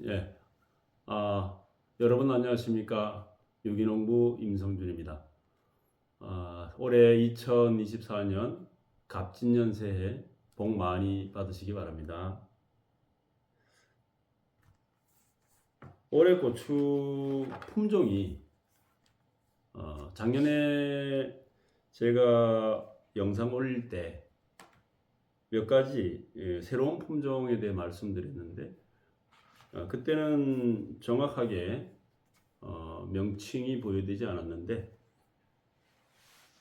예. 아, 여러분 안녕하십니까? 유기농부 임성준입니다. 아, 올해 2024년 갑진년 새해 복 많이 받으시기 바랍니다. 올해 고추 품종이 어, 작년에 제가 영상 올릴 때 몇 가지 예, 새로운 품종에 대해 말씀드렸는데 어, 그때는 정확하게 어, 명칭이 보여되지 않았는데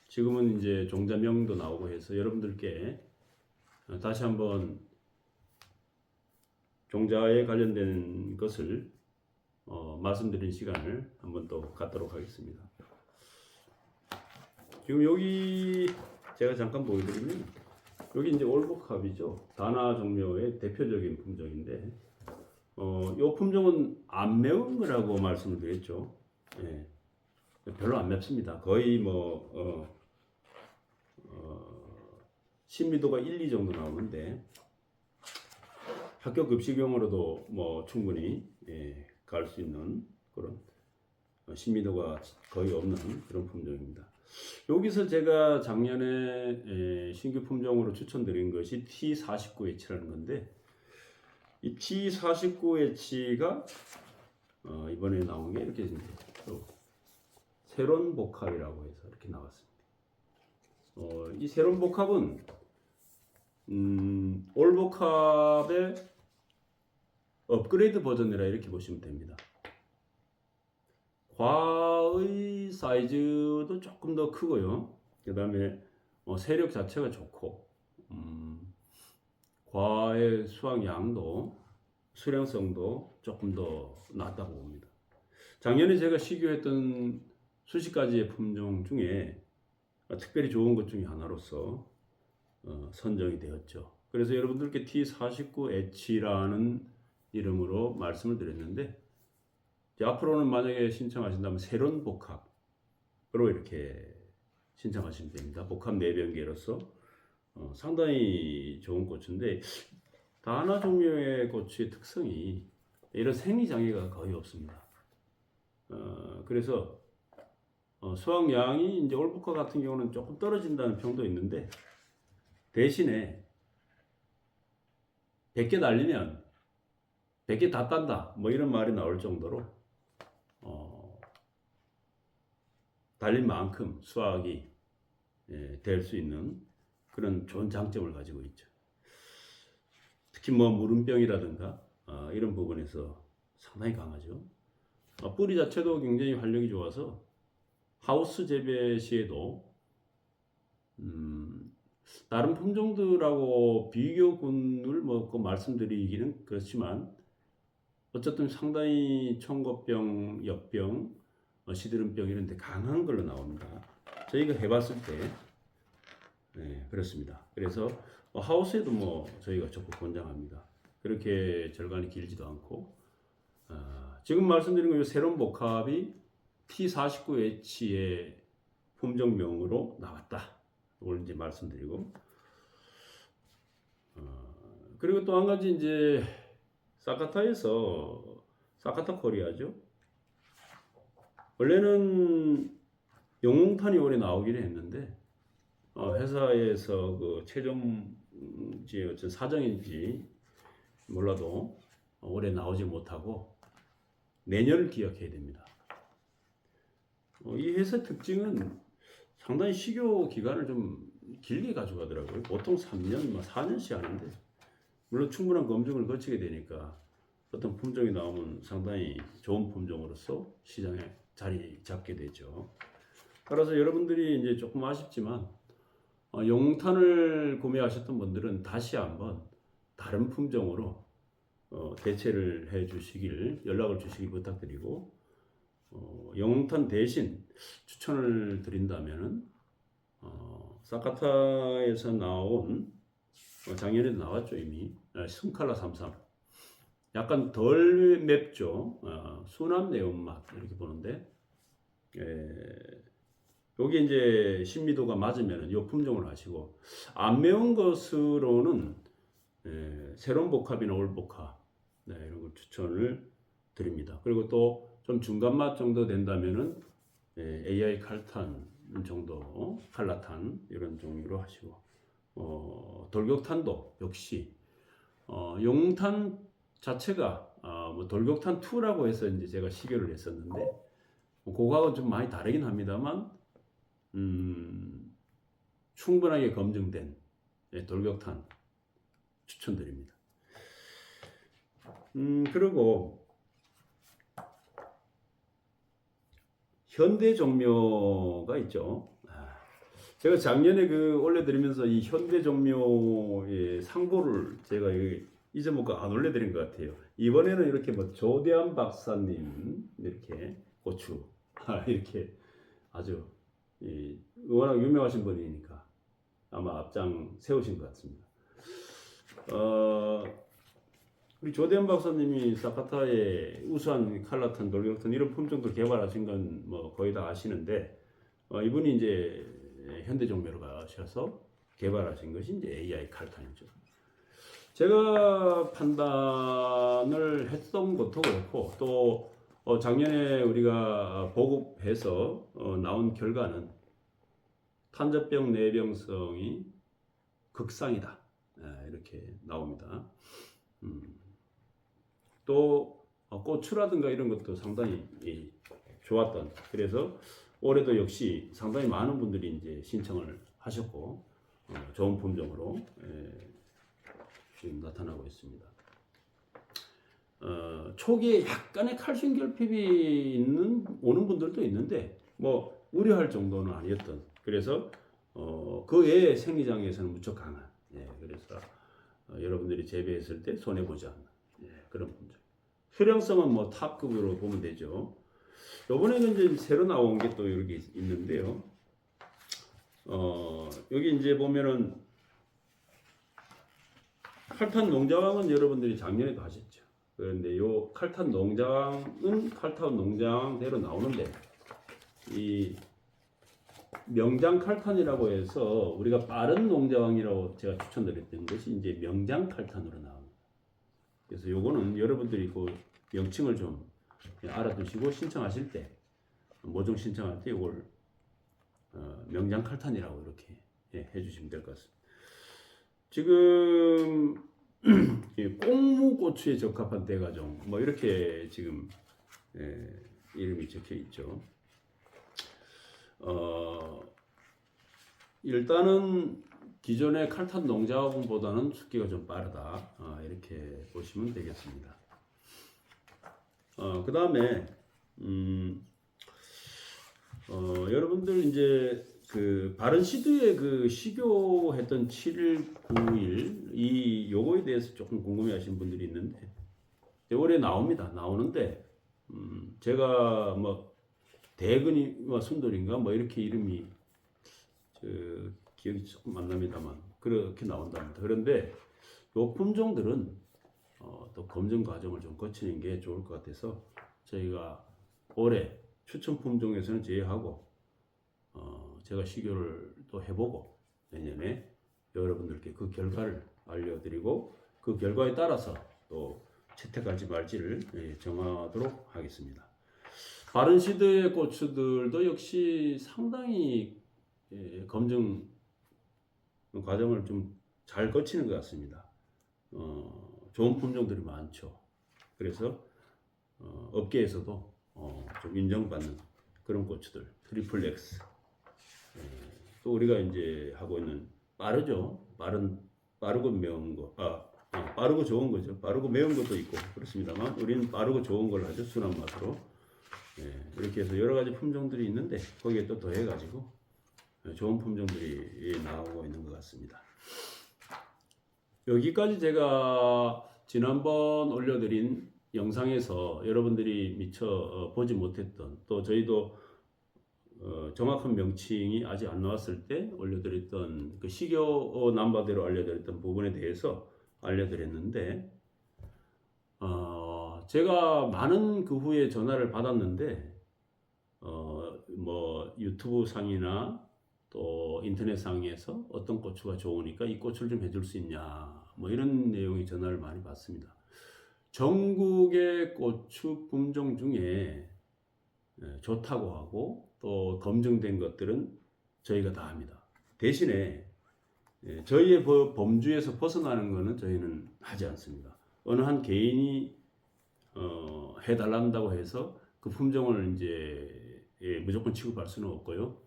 지금은 이제 종자명도 나오고 해서 여러분들께 어, 다시 한번 종자에 관련된 것을 어, 말씀드린 시간을 한번 또 갖도록 하겠습니다. 지금 여기 제가 잠깐 보여드리면 여기 이제 올복합이죠. 다나 종묘의 대표적인 품종인데 어, 이 품종은 안 매운 거라고 말씀을 드렸죠. 예. 별로 안 맵습니다. 거의 뭐, 어, 어, 신미도가 1, 2 정도 나오는데, 학교 급식용으로도 뭐 충분히, 예, 갈 수 있는 그런 어, 신미도가 거의 없는 그런 품종입니다. 여기서 제가 작년에 예, 신규 품종으로 추천드린 것이 T49H라는 건데, 이 T49H가 어, 이번에 나온 게 이렇게 또 세론 복합이라고 해서 이렇게 나왔습니다. 어, 이 세론 복합은 음, 올 복합의 업그레이드 버전이라 이렇게 보시면 됩니다. 과의 사이즈도 조금 더 크고요. 그 다음에 어, 세력 자체가 좋고 음, 과의 수확량도 수량성도 조금 더 낫다고 봅니다. 작년에 제가 시교했던 수십 가지의 품종 중에 특별히 좋은 것 중에 하나로서 어, 선정이 되었죠. 그래서 여러분들께 T49H라는 이름으로 말씀을 드렸는데 앞으로는 만약에 신청하신다면 새로운 복합으로 이렇게 신청하시면 됩니다. 복합 내변계로서 어, 상당히 좋은 고추인데 다나 종류의 고추의 특성이 이런 생리 장애가 거의 없습니다. 어, 그래서 어, 수확량이 이제 올복화 같은 경우는 조금 떨어진다는 평도 있는데 대신에 100개 날리면 100개 다 딴다 뭐 이런 말이 나올 정도로 어, 달린 만큼 수확이 예, 될수 있는 그런 좋은 장점을 가지고 있죠. 특히 뭐 무름병이라든가 아, 이런 부분에서 상당히 강하죠. 아, 뿌리 자체도 굉장히 활력이 좋아서 하우스 재배 시에도 음, 다른 품종들하고 비교군을 뭐 그 말씀드리기는 그렇지만 어쨌든 상당히 청고병, 역병, 어, 시드름병 이런 데 강한 걸로 나옵니다. 저희가 해봤을 때 네, 그렇습니다. 그래서 어, 하우스에도 뭐 저희가 적극 권장합니다. 그렇게 절간이 길지도 않고 아, 지금 말씀드린 거 새로운 복합이 T49H의 품종명으로 나왔다. 이걸 이제 말씀드리고 어, 그리고 또 한 가지 이제 사카타에서 사카타 코리아죠. 원래는 영웅탄이 올해 나오기는 했는데 어, 회사에서 그 최종지 어떤 사정인지 몰라도 올해 나오지 못하고 내년을 기약해야 됩니다. 어, 이 회사 특징은 상당히 식용 기간을 좀 길게 가져가더라고요. 보통 3년, 4년씩 하는데 물론 충분한 검증을 거치게 되니까 어떤 품종이 나오면 상당히 좋은 품종으로서 시장에 자리 잡게 되죠. 따라서 여러분들이 이제 조금 아쉽지만 어, 용탄을 구매하셨던 분들은 다시 한번 다른 품종으로 어, 대체를 해 주시길 연락을 주시기 부탁드리고 어, 영탄 대신 추천을 드린다면은 어, 사카타에서 나온 어, 작년에도 나왔죠 이미. 아, 순칼라 33 약간 덜 맵죠. 어, 순한 매운맛 이렇게 보는데 에, 여기 이제 신미도가 맞으면 이 품종을 하시고 안 매운 것으로는 에, 새로운 복합이나 올 복합 네, 이런 걸 추천을 드립니다. 그리고 또 좀 중간 맛 정도 된다면은 예, AI 칼탄 정도, 어? 칼라탄 이런 종류로 하시고 어, 돌격탄도 역시 어, 용탄 자체가 어, 뭐 돌격탄 2라고 해서 이제 제가 시교를 했었는데 뭐 그거하고 좀 많이 다르긴 합니다만 음, 충분하게 검증된 예, 돌격탄 추천드립니다. 음, 그리고 현대 종묘가 있죠. 아, 제가 작년에 그 올려드리면서 이 현대 종묘의 상보를 제가 잊어먹고 안 올려드린 것 같아요. 이번에는 이렇게 뭐 조대한 박사님 이렇게 고추 아, 이렇게 아주 이, 워낙 유명하신 분이니까 아마 앞장 세우신 것 같습니다. 어, 우리 조대한 박사님이 사카타의 우수한 칼라탄, 돌격탄 이런 품종들 개발하신 건 뭐 거의 다 아시는데 어, 이분이 이제 현대 종묘로 가셔서 개발하신 것이 이제 AI 칼탄이죠. 제가 판단을 했던 것도 그렇고 또 어, 작년에 우리가 보급해서 어, 나온 결과는 탄저병 내병성이 극상이다 예, 이렇게 나옵니다. 음. 또 어, 고추라든가 이런 것도 상당히 이, 좋았던 그래서 올해도 역시 상당히 많은 분들이 이제 신청을 하셨고 어, 좋은 품종으로 예, 지금 나타나고 있습니다. 어, 초기에 약간의 칼슘 결핍이 있는 오는 분들도 있는데 뭐 우려할 정도는 아니었던 그래서 어, 그 외에 생리장에서는 무척 강한 예, 그래서 어, 여러분들이 재배했을 때 손해 보지 않는 예, 그런 품종. 효량성은 뭐 탑급으로 보면 되죠. 요번에는 이제 새로 나온 게또 이렇게 있- 있는데요. 어, 여기 이제 보면은 칼탄 농장은 여러분들이 작년에도 하셨죠. 그런데 요 칼탄 농장은 칼탄 농장대로 나오는데 이 명장 칼탄이라고 해서 우리가 빠른 농장이라고 제가 추천드렸던 것이 이제 명장 칼탄으로 나옵니다. 그래서 요거는 여러분들이 그 명칭을 좀 알아두시고 신청하실 때 모종 신청할 때 이걸 어, 명장 칼탄이라고 이렇게 예, 해주시면 될 것 같습니다. 지금 이 꽁무고추에 적합한 대가종 뭐 이렇게 지금 예, 이름이 적혀 있죠. 어, 일단은 기존의 칼탄 농자분보다는 숙기가 좀 빠르다 아, 이렇게 보시면 되겠습니다. 어, 그 다음에 음, 어, 여러분들 이제 그 바른 시드의 그 시교했던 7일, 9일 이 요거에 대해서 조금 궁금해하시는 분들이 있는데 올해 나옵니다. 나오는데 음, 제가 뭐 대근이와 순돌인가 뭐 이렇게 이름이 저 기억이 조금 안 납니다만 그렇게 나온답니다. 그런데 요 품종들은 어, 또 검증 과정을 좀 거치는 게 좋을 것 같아서 저희가 올해 추천 품종에서는 제외하고 어, 제가 시교를 또 해보고 내년에 여러분들께 그 결과를 알려드리고 그 결과에 따라서 또 채택할지 말지를 예, 정하도록 하겠습니다. 바른 시드의 고추들도 역시 상당히 예, 검증 과정을 좀 잘 거치는 것 같습니다. 어, 좋은 품종들이 많죠. 그래서 어, 업계에서도 어, 좀 인정받는 그런 고추들 트리플 X 예, 또 우리가 이제 하고 있는 빠르죠. 빠른 빠르고 매운 거. 아, 아, 빠르고 좋은 거죠. 빠르고 매운 것도 있고 그렇습니다만 우리는 빠르고 좋은 걸 하죠. 순한 맛으로. 예, 이렇게 해서 여러 가지 품종들이 있는데 거기에 또 더해 가지고 좋은 품종들이 나오고 있는 것 같습니다. 여기까지 제가 지난번 올려드린 영상에서 여러분들이 미처 어, 보지 못했던 또 저희도 어, 정확한 명칭이 아직 안 나왔을 때 올려드렸던 그 식여 남바대로 알려드렸던 부분에 대해서 알려드렸는데 어, 제가 많은 그 후에 전화를 받았는데 어, 뭐 유튜브 상이나 또 인터넷 상에서 어떤 고추가 좋으니까 이 고추를 좀 해줄 수 있냐 뭐 이런 내용의 전화를 많이 받습니다. 전국의 고추 품종 중에 예, 좋다고 하고 또 검증된 것들은 저희가 다 합니다. 대신에 예, 저희의 법- 범주에서 벗어나는 것은 저희는 하지 않습니다. 어느 한 개인이 어, 해달란다고 해서 그 품종을 이제 예, 무조건 취급할 수는 없고요.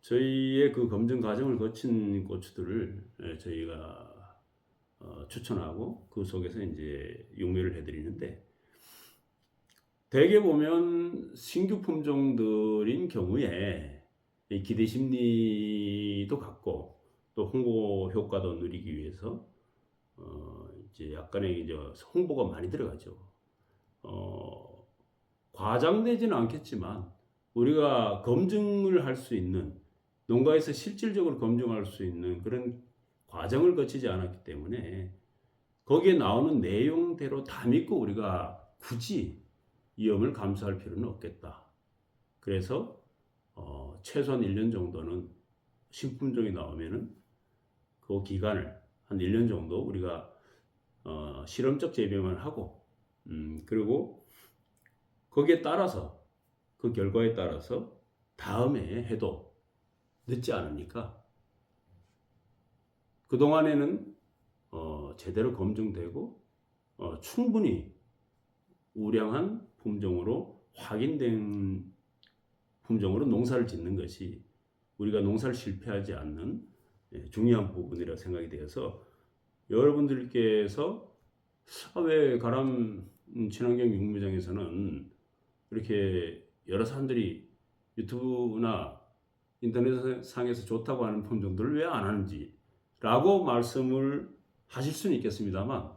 저희의 그 검증 과정을 거친 고추들을 예, 저희가 어, 추천하고 그 속에서 이제 용매를 해드리는데 대개 보면 신규 품종들인 경우에 이 기대 심리도 갖고 또 홍보 효과도 누리기 위해서 어 이제 약간의 이제 홍보가 많이 들어가죠. 어 과장되지는 않겠지만 우리가 검증을 할 수 있는 농가에서 실질적으로 검증할 수 있는 그런 과정을 거치지 않았기 때문에 거기에 나오는 내용대로 다 믿고 우리가 굳이 위험을 감수할 필요는 없겠다. 그래서 어, 최소한 1년 정도는 신품종이 나오면은 그 기간을 한 1년 정도 우리가 어, 실험적 재배만 하고 음, 그리고 거기에 따라서 그 결과에 따라서 다음에 해도 늦지 않으니까 그 동안에는 어, 제대로 검증되고 어, 충분히 우량한 품종으로 확인된 품종으로 농사를 짓는 것이 우리가 농사를 실패하지 않는 예, 중요한 부분이라 생각이 되어서 여러분들께서 아, 왜 가람 음, 친환경 육묘장에서는 이렇게 여러 사람들이 유튜브나 인터넷 상에서 좋다고 하는 품종들을 왜 안 하는지라고 말씀을 하실 수는 있겠습니다만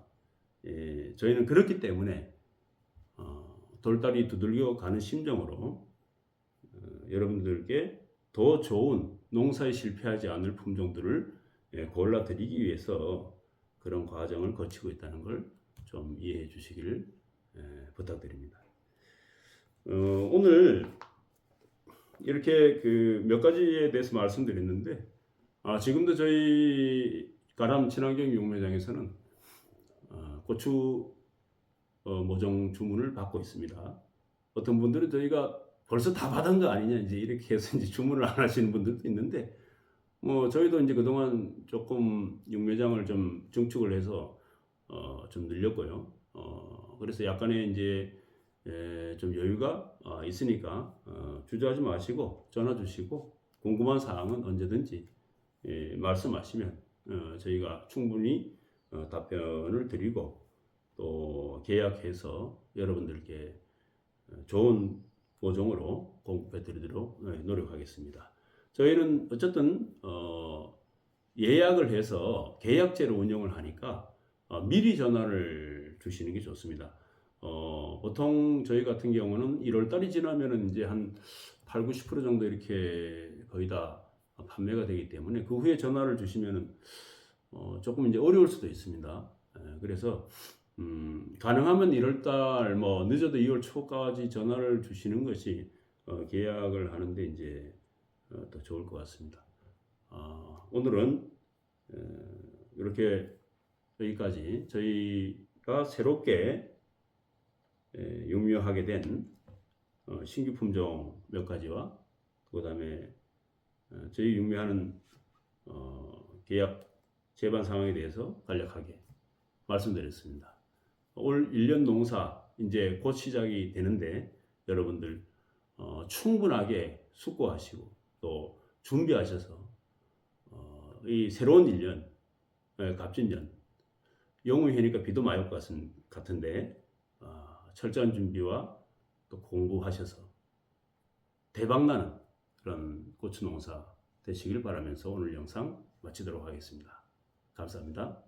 예, 저희는 그렇기 때문에 어, 돌다리 두들겨 가는 심정으로 어, 여러분들께 더 좋은 농사에 실패하지 않을 품종들을 예, 골라드리기 위해서 그런 과정을 거치고 있다는 걸 좀 이해해 주시기를 예, 부탁드립니다. 어, 오늘 이렇게 그 몇 가지에 대해서 말씀드렸는데 아, 지금도 저희 가람 친환경 용매장에서는 아, 고추 어, 모종 주문을 받고 있습니다. 어떤 분들은 저희가 벌써 다 받은 거 아니냐 이제 이렇게 해서 이제 주문을 안 하시는 분들도 있는데 뭐 저희도 이제 그동안 조금 육매장을 좀 증축을 해서 어, 좀 늘렸고요. 어, 그래서 약간의 이제 에, 좀 여유가 어, 있으니까 어, 주저하지 마시고 전화 주시고 궁금한 사항은 언제든지 예, 말씀하시면 어, 저희가 충분히 어, 답변을 드리고 또 계약해서 여러분들께 어, 좋은 보종으로 공급해 드리도록 네, 노력하겠습니다. 저희는 어쨌든 어, 예약을 해서 계약제로 운영을 하니까 어, 미리 전화를 주시는 게 좋습니다. 어, 보통 저희 같은 경우는 1월 달이 지나면은 이제 한 8, 90% 정도 이렇게 거의 다 판매가 되기 때문에 그 후에 전화를 주시면은 어, 조금 이제 어려울 수도 있습니다. 예, 그래서 음, 가능하면 1월 달 뭐 늦어도 2월 초까지 전화를 주시는 것이 어, 계약을 하는데 이제 어, 더 좋을 것 같습니다. 아, 오늘은 에, 이렇게 여기까지 저희가 새롭게 에, 육묘하게 된 어, 신규 품종 몇 가지와 그 다음에 어, 저희 육묘하는 어, 계약 제반 상황에 대해서 간략하게 말씀드렸습니다. 올 1년 농사 이제 곧 시작이 되는데 여러분들 어, 충분하게 숙고하시고 또 준비하셔서 어, 이 새로운 1년 예, 갑진년 영우해니까 비도 많이 올 것 같은데 어, 철저한 준비와 또 공부하셔서 대박나는 그런 고추 농사 되시길 바라면서 오늘 영상 마치도록 하겠습니다. 감사합니다.